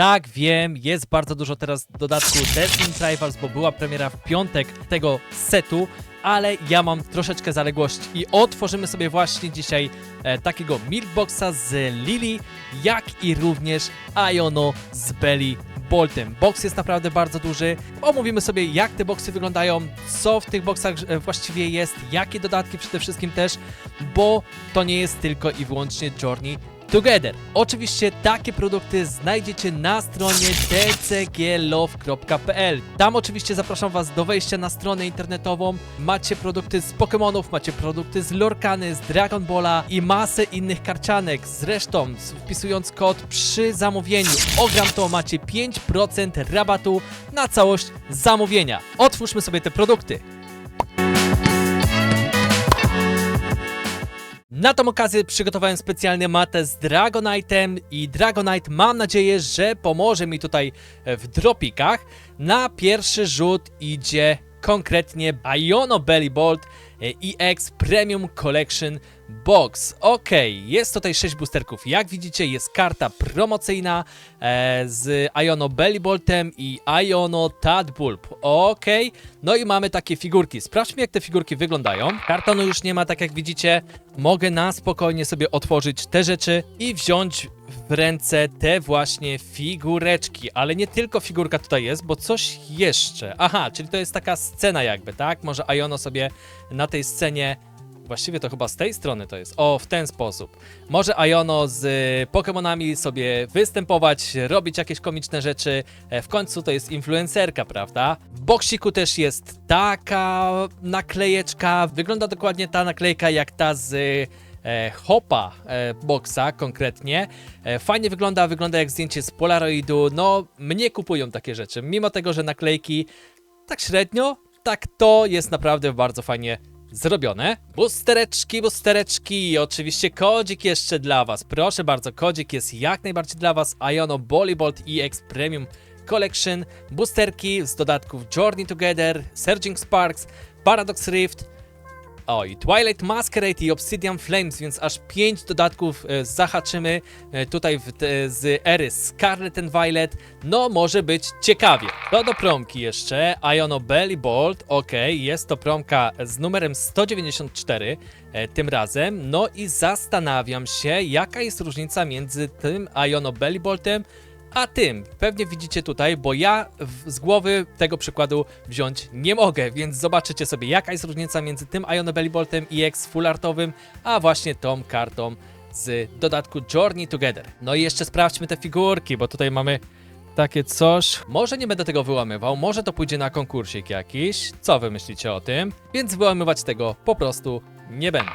Tak, wiem, jest bardzo dużo teraz dodatku Desmond Rivals, bo była premiera w piątek tego setu, ale ja mam troszeczkę zaległości i otworzymy sobie właśnie dzisiaj e, takiego Milkboxa z Lily, jak i również Iono z Belly Boltem. Box jest naprawdę bardzo duży. Omówimy sobie, jak te boxy wyglądają, co w tych boxach e, właściwie jest, jakie dodatki przede wszystkim też, bo to nie jest tylko i wyłącznie Journey Together. Oczywiście takie produkty znajdziecie na stronie tcglove.pl. Tam oczywiście zapraszam Was do wejścia na stronę internetową. Macie produkty z Pokémonów, macie produkty z Lorkany, z Dragon Balla i masę innych karcianek. Zresztą wpisując kod przy zamówieniu ogram to macie 5% rabatu na całość zamówienia. Otwórzmy sobie te produkty. Na tą okazję przygotowałem specjalny matę z Dragonite'em i Dragonite mam nadzieję, że pomoże mi tutaj w dropikach. Na pierwszy rzut idzie konkretnie Iono Belly Bolt EX Premium Collection Box. Ok, jest tutaj 6 boosterków. Jak widzicie, jest karta promocyjna e, z Iono Belly Boltem i Iono Tadbulb. Ok, no i mamy takie figurki. Sprawdźmy, jak te figurki wyglądają. Kartonu już nie ma, tak jak widzicie. Mogę na spokojnie sobie otworzyć te rzeczy i wziąć w ręce te właśnie figureczki. Ale nie tylko figurka tutaj jest, bo coś jeszcze. Aha, czyli to jest taka scena jakby, tak? Może Iono sobie na tej scenie Właściwie to chyba z tej strony to jest. O, w ten sposób. Może Iono z y, Pokémonami sobie występować, robić jakieś komiczne rzeczy. E, W końcu to jest influencerka, prawda? W boksiku też jest taka naklejeczka. Wygląda dokładnie ta naklejka jak ta z e, Hopa e, boxa konkretnie. E, fajnie wygląda, wygląda jak zdjęcie z Polaroidu. No, mnie kupują takie rzeczy. Mimo tego, że naklejki tak średnio, tak to jest naprawdę bardzo fajnie zrobione. Boostereczki, boostereczki, oczywiście kodzik jeszcze dla was. Proszę bardzo, kodzik jest jak najbardziej dla was. Iono Bolt EX Premium Collection, boosterki z dodatków Journey Together, Surging Sparks, Paradox Rift, o, i Twilight Masquerade i Obsidian Flames, więc aż 5 dodatków e, zahaczymy e, tutaj w, z ery Scarlet and Violet. No, może być ciekawie. To do promki jeszcze. Iono Belly Bolt, ok, jest to promka z numerem 194 e, tym razem. No i zastanawiam się, jaka jest różnica między tym Iono Belly Boltem a tym pewnie widzicie tutaj, bo ja w, z głowy tego przykładu wziąć nie mogę, więc zobaczycie sobie jaka jest różnica między tym Iono Belly Boltem EX full artowym, a właśnie tą kartą z dodatku Journey Together. No i jeszcze sprawdźmy te figurki, bo tutaj mamy takie coś. Może nie będę tego wyłamywał, może to pójdzie na konkursik jakiś. Co wy myślicie o tym? Więc wyłamywać tego po prostu nie będę.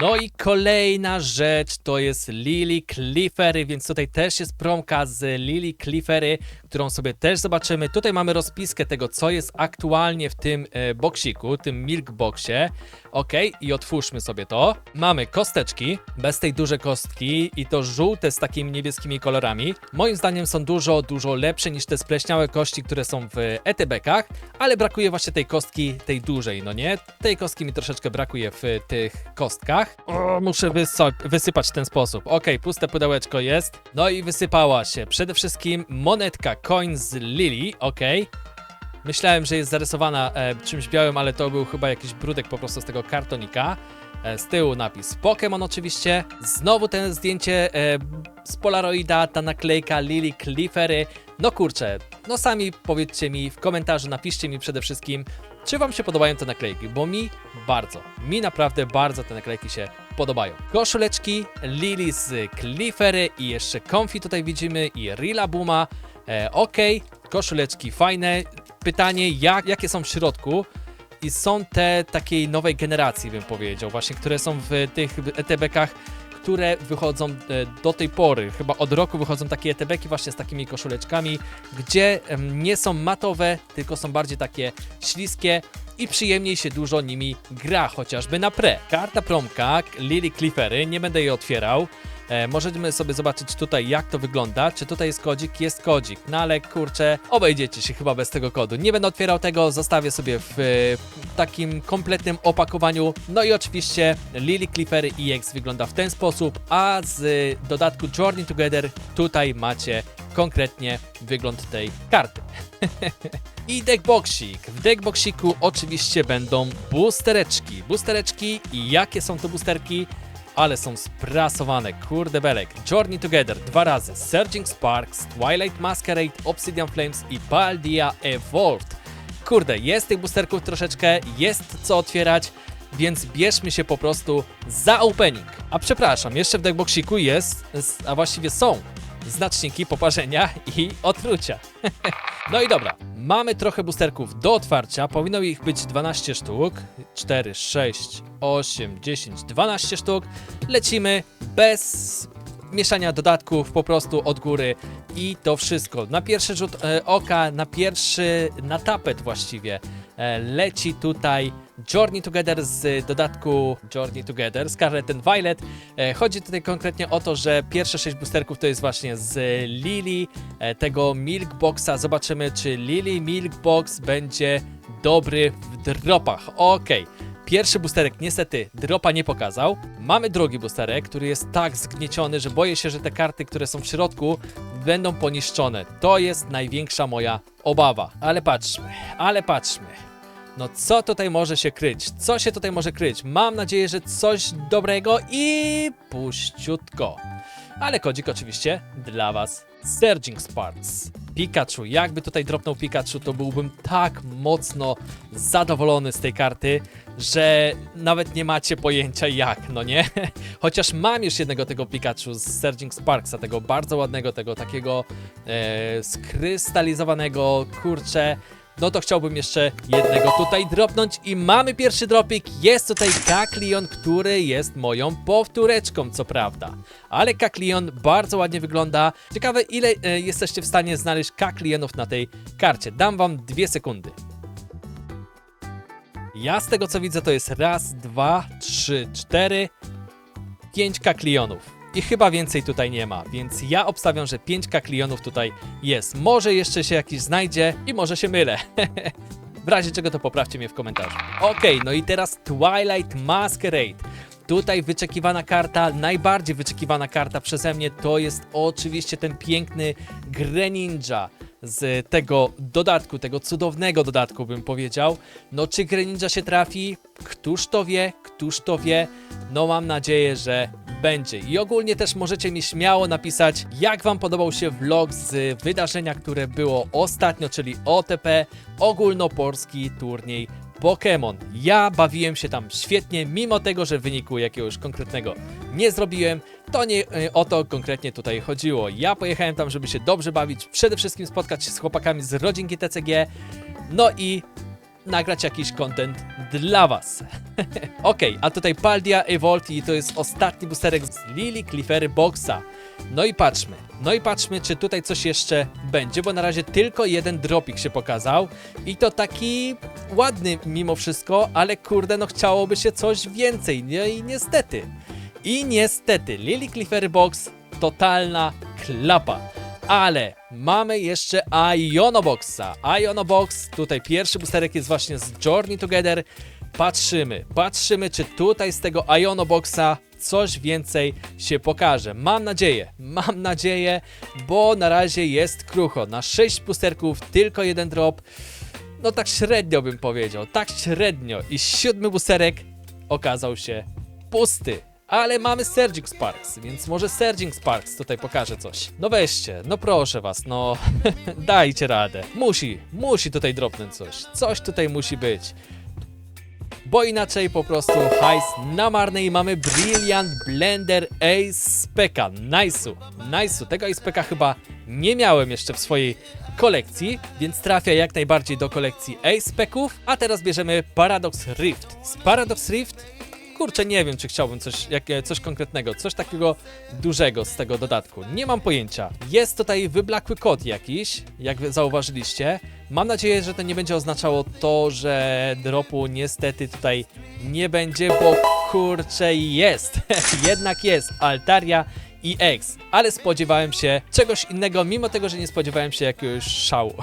No i kolejna rzecz to jest Lily Cliffery, więc tutaj też jest promka z Lily Cliffery, którą sobie też zobaczymy. Tutaj mamy rozpiskę tego, co jest aktualnie w tym e, boksiku, tym milk boxie. Ok, i otwórzmy sobie to. Mamy kosteczki, bez tej dużej kostki i to żółte z takimi niebieskimi kolorami. Moim zdaniem są dużo, dużo lepsze niż te spleśniałe kości, które są w ETB-kach, ale brakuje właśnie tej kostki, tej dużej, no nie? Tej kostki mi troszeczkę brakuje w tych kostkach. O, muszę wysypać w ten sposób. Ok, puste pudełeczko jest. No i wysypała się. Przede wszystkim monetka coin z Lily, ok. Myślałem, że jest zarysowana e, czymś białym, ale to był chyba jakiś brudek po prostu z tego kartonika. E, z tyłu napis Pokémon oczywiście. Znowu ten zdjęcie e, z Polaroida, ta naklejka Lily Cliffery. No kurczę, no sami powiedzcie mi w komentarzu, napiszcie mi przede wszystkim, czy wam się podobają te naklejki, bo mi bardzo, mi naprawdę bardzo te naklejki się podobają. Koszuleczki, Lily z Cliffery i jeszcze Comfy tutaj widzimy i Rila Buma. E, ok, koszuleczki fajne. Pytanie, jak, jakie są w środku? I są te takiej nowej generacji, bym powiedział, właśnie, które są w tych ETB-kach, które wychodzą e, do tej pory. Chyba od roku wychodzą takie ETB-ki właśnie z takimi koszuleczkami, gdzie nie są matowe, tylko są bardziej takie śliskie i przyjemniej się dużo nimi gra, chociażby na pre. Karta promka Lily Cliffery, nie będę jej otwierał. E, możemy sobie zobaczyć tutaj, jak to wygląda. Czy tutaj jest kodzik? Jest kodzik. No ale kurczę, obejdziecie się chyba bez tego kodu. Nie będę otwierał tego, zostawię sobie w, e, takim kompletnym opakowaniu. No i oczywiście Lily Cliffery EX wygląda w ten sposób, a z dodatku Journey Together tutaj macie konkretnie wygląd tej karty. I deckboxik. W deckboxiku oczywiście będą boostereczki. Boostereczki i jakie są to boosterki? Ale są sprasowane, kurde belek. Journey Together dwa razy, Surging Sparks, Twilight Masquerade, Obsidian Flames i Paldia Evolved. Kurde, jest tych boosterków troszeczkę, jest co otwierać, więc bierzmy się po prostu za opening. A przepraszam, jeszcze w deckboxiku jest, a właściwie są znaczniki poparzenia i otrucia. No i dobra, mamy trochę boosterków do otwarcia, powinno ich być 12 sztuk, 4, 6, 8, 10, 12 sztuk. Lecimy bez mieszania dodatków, po prostu od góry i to wszystko. Na pierwszy rzut e, oka, na pierwszy, na tapet właściwie leci tutaj Journey Together z dodatku Journey Together, Scarlet and Violet. E, chodzi tutaj konkretnie o to, że pierwsze 6 boosterków to jest właśnie z Lily, e, tego Milk Boxa. Zobaczymy, czy Lily Milk Box będzie dobry w dropach. Okej. Pierwszy boosterek niestety dropa nie pokazał. Mamy drugi boosterek, który jest tak zgnieciony, że boję się, że te karty, które są w środku, będą poniszczone. To jest największa moja obawa. Ale patrzmy, ale patrzmy. No co tutaj może się kryć? Co się tutaj może kryć? Mam nadzieję, że coś dobrego i puściutko. Ale kodzik oczywiście dla was. Surging Sparks. Pikachu. Jakby tutaj dropnął Pikachu, to byłbym tak mocno zadowolony z tej karty, że nawet nie macie pojęcia jak, no nie? Chociaż mam już jednego tego Pikachu z Surging Sparksa, tego bardzo ładnego, tego takiego e, skrystalizowanego, kurcze. No to chciałbym jeszcze jednego tutaj dropnąć i mamy pierwszy dropik. Jest tutaj Kaklion, który jest moją powtóreczką, co prawda. Ale Kaklion bardzo ładnie wygląda. Ciekawe ile e, jesteście w stanie znaleźć Kaklionów na tej karcie. Dam wam dwie sekundy. Ja z tego co widzę to jest raz, dwa, trzy, cztery, pięć kaklionów. I chyba więcej tutaj nie ma, więc ja obstawiam, że 5 kaklionów tutaj jest. Może jeszcze się jakiś znajdzie i może się mylę. w razie czego to poprawcie mnie w komentarzu. Okej, no i teraz Twilight Masquerade. Tutaj wyczekiwana karta, najbardziej wyczekiwana karta przeze mnie to jest oczywiście ten piękny Greninja z tego dodatku, tego cudownego dodatku bym powiedział. No czy Greninja się trafi? Któż to wie? Któż to wie? No mam nadzieję, że będzie. I ogólnie też możecie mi śmiało napisać, jak wam podobał się vlog z wydarzenia, które było ostatnio, czyli OTP, ogólnopolski turniej Pokémon. Ja bawiłem się tam świetnie, mimo tego, że wyniku jakiegoś konkretnego nie zrobiłem. To nie y, o to konkretnie tutaj chodziło. Ja pojechałem tam, żeby się dobrze bawić, przede wszystkim spotkać się z chłopakami z rodzinki TCG, no i nagrać jakiś content dla was. Okej, a tutaj Paldia Evolve i to jest ostatni boosterek z Lily Cliffery Boxa. No i patrzmy, no i patrzmy, czy tutaj coś jeszcze będzie, bo na razie tylko jeden dropik się pokazał i to taki ładny mimo wszystko, ale kurde, no chciałoby się coś więcej, no i niestety. I niestety, Lily Cliffery Box, totalna klapa. Ale mamy jeszcze Ionoboxa. Ionobox, tutaj pierwszy boosterek jest właśnie z Journey Together. Patrzymy, patrzymy, czy tutaj z tego Ionoboxa coś więcej się pokaże. Mam nadzieję, mam nadzieję, bo na razie jest krucho. Na 6 boosterków tylko jeden drop. No tak średnio bym powiedział, tak średnio. I siódmy boosterek okazał się pusty. Ale mamy Surging Sparks, więc może Surging Sparks tutaj pokaże coś. No weźcie, no proszę was, no dajcie radę. Musi, musi tutaj dropnąć coś. Coś tutaj musi być. Bo inaczej po prostu hajs na marnej mamy Brilliant Blender Ace Speka. Nice'u, nice'u. Tego Ace Speka chyba nie miałem jeszcze w swojej kolekcji, więc trafia jak najbardziej do kolekcji Ace Speków. A teraz bierzemy Paradox Rift. Z Paradox Rift kurczę, nie wiem, czy chciałbym coś, jak, coś konkretnego, coś takiego dużego z tego dodatku. Nie mam pojęcia. Jest tutaj wyblakły kod jakiś, jak zauważyliście. Mam nadzieję, że to nie będzie oznaczało to, że dropu niestety tutaj nie będzie, bo kurczę jest. Jednak jest. Altaria i X, ale spodziewałem się czegoś innego, mimo tego, że nie spodziewałem się jakiegoś szału.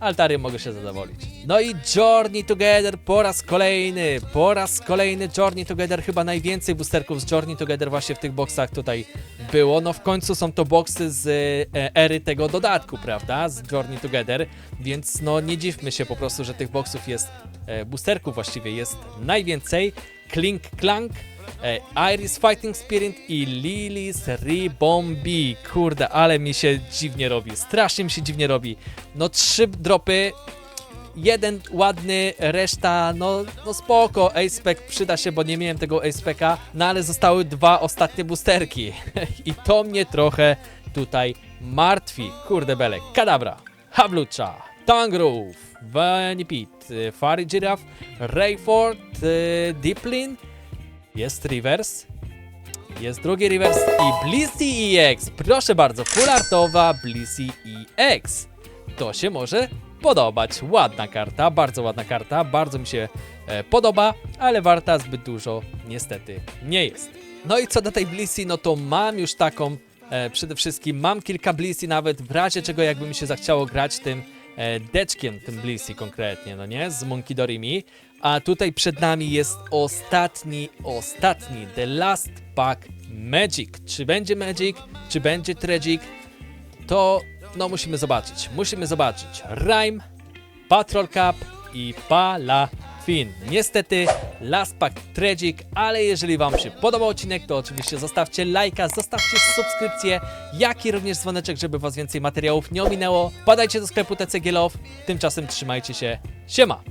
Altary mogę się zadowolić. No i Journey Together po raz kolejny, po raz kolejny Journey Together, chyba najwięcej boosterków z Journey Together właśnie w tych boksach tutaj było. No w końcu są to boxy z e, ery tego dodatku, prawda? Z Journey Together, więc no nie dziwmy się po prostu, że tych boxów jest, e, boosterków właściwie jest najwięcej. Clink Clank, e, Iris Fighting Spirit i Lily's Rebombi. Kurde, ale mi się dziwnie robi, strasznie mi się dziwnie robi. No trzy dropy, jeden ładny, reszta, no, no spoko, Ace przyda się, bo nie miałem tego Ace no ale zostały dwa ostatnie boosterki i to mnie trochę tutaj martwi. Kurde belek, Kadabra, Hablucha, Tangrove, Vanipit, Fairy Giraffe, Rayford, y, Diplin, jest reverse, jest drugi reverse i Blissey EX, proszę bardzo, fulartowa Blissey EX to się może podobać. Ładna karta, bardzo ładna karta, bardzo mi się e, podoba, ale warta zbyt dużo niestety nie jest. No i co do tej Blissey, no to mam już taką, e, przede wszystkim mam kilka Blissey nawet, w razie czego jakby mi się zachciało grać tym e, deczkiem, tym Blissey konkretnie, no nie, z Monkey Dorimi. A tutaj przed nami jest ostatni, ostatni, The Last Pack Magic. Czy będzie Magic, czy będzie Tragic, to no musimy zobaczyć. Musimy zobaczyć. Rhyme, Patrol Cup i Palafin. Niestety Last Pack Tragic, ale jeżeli Wam się podobał odcinek, to oczywiście zostawcie lajka, zostawcie subskrypcję, jak i również dzwoneczek, żeby Was więcej materiałów nie ominęło. Wpadajcie do sklepu TCG Love. Tymczasem trzymajcie się. Siema!